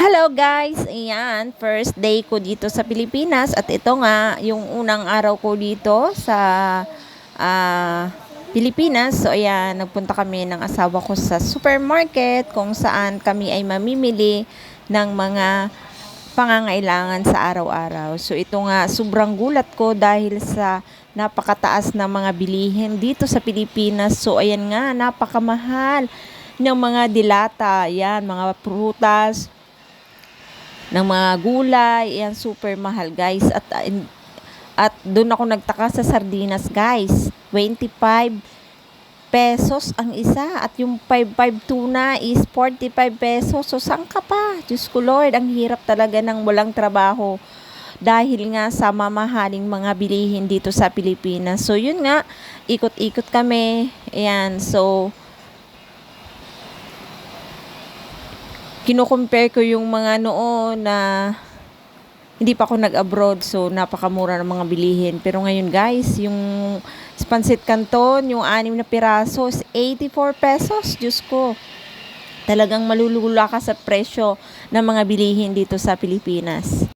Hello guys! Ayan, first day ko dito sa Pilipinas at ito nga yung unang araw ko dito sa ah, Pilipinas. So ayan, nagpunta kami ng asawa ko sa supermarket kung saan kami ay mamimili ng mga pangangailangan sa araw-araw. So ito nga, sobrang gulat ko dahil sa napakataas na mga bilihin dito sa Pilipinas. So ayan nga, napakamahal ng mga dilata, yan, mga prutas, ng mga gulay, yan super mahal guys. At uh, at doon ako nagtaka sa sardinas guys. 25 pesos ang isa. At yung 55 tuna is 45 pesos. So saan ka pa? Diyos ko Lord. Ang hirap talaga ng walang trabaho. Dahil nga sa mamahaling mga bilihin dito sa Pilipinas. So yun nga. Ikot-ikot kami. Ayan so kino-compare ko yung mga noon na hindi pa ako nag-abroad so napakamura ng mga bilihin. Pero ngayon guys, yung pancit canton, yung anim na piraso is 84 pesos. Diyos ko. Talagang malulula ka sa presyo ng mga bilihin dito sa Pilipinas.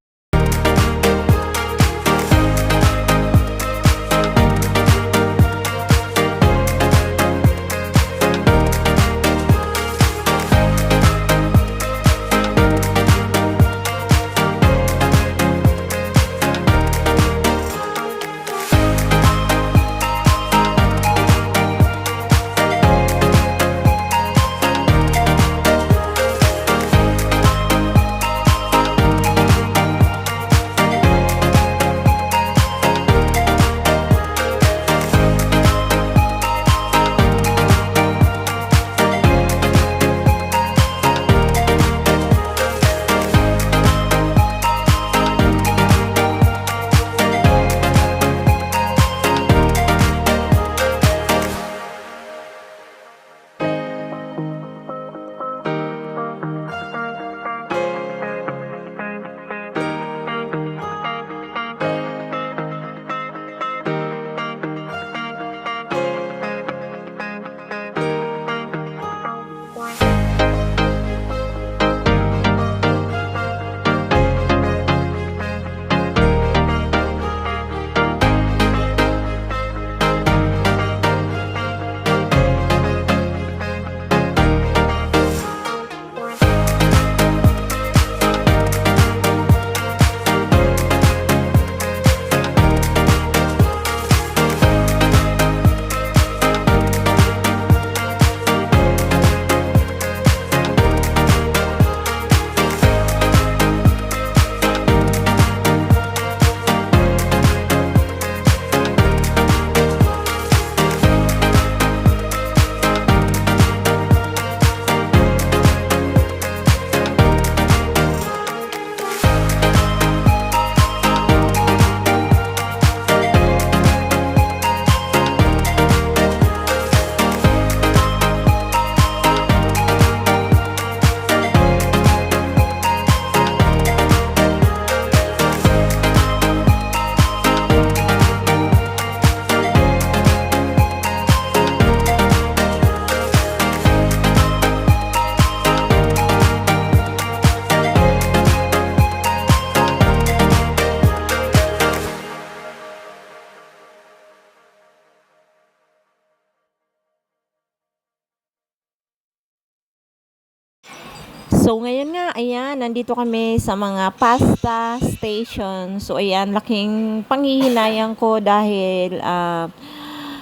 So, ngayon nga, ayan, nandito kami sa mga pasta station. So, ayan, laking panghihinayang ko dahil ah,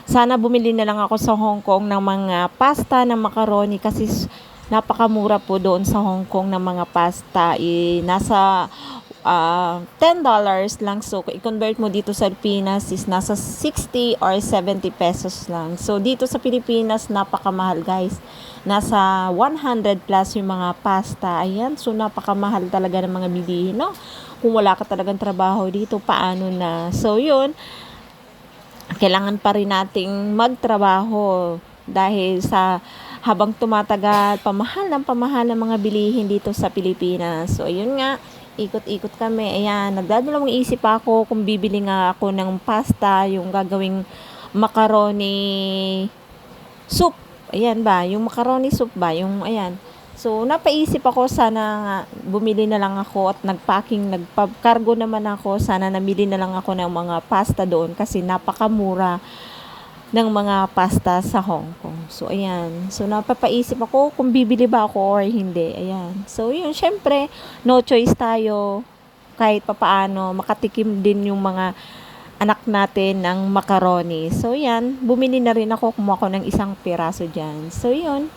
sana bumili na lang ako sa Hong Kong ng mga pasta na macaroni kasi napakamura po doon sa Hong Kong ng mga pasta. I, nasa ah, $10 lang. So, i-convert mo dito sa Pilipinas is nasa 60 or 70 pesos lang. So, dito sa Pilipinas, napakamahal guys. Nasa 100 plus yung mga pasta. Ayan, so napakamahal talaga ng mga bilihin, no? Kung wala ka talagang trabaho dito, paano na? So, yun, kailangan pa rin nating magtrabaho dahil sa habang tumatagal, pamahal ng pamahal ng mga bilihin dito sa Pilipinas. So, ayun nga, ikot-ikot kami. Ayan, nagdadalawang isip ako kung bibili nga ako ng pasta, yung gagawing macaroni soup. Ayan ba, yung macaroni soup ba, yung ayan. So, napaisip ako, sana bumili na lang ako at nagpacking, nagpa-cargo naman ako. Sana namili na lang ako ng mga pasta doon kasi napakamura ng mga pasta sa Hong Kong. So, ayan. So, napapaisip ako kung bibili ba ako or hindi. Ayan. So, yun. Syempre, no choice tayo. Kahit papaano, makatikim din yung mga anak natin ng macaroni. So, yan. Bumili na rin ako. Kumuha ko ng isang piraso dyan. So, yun.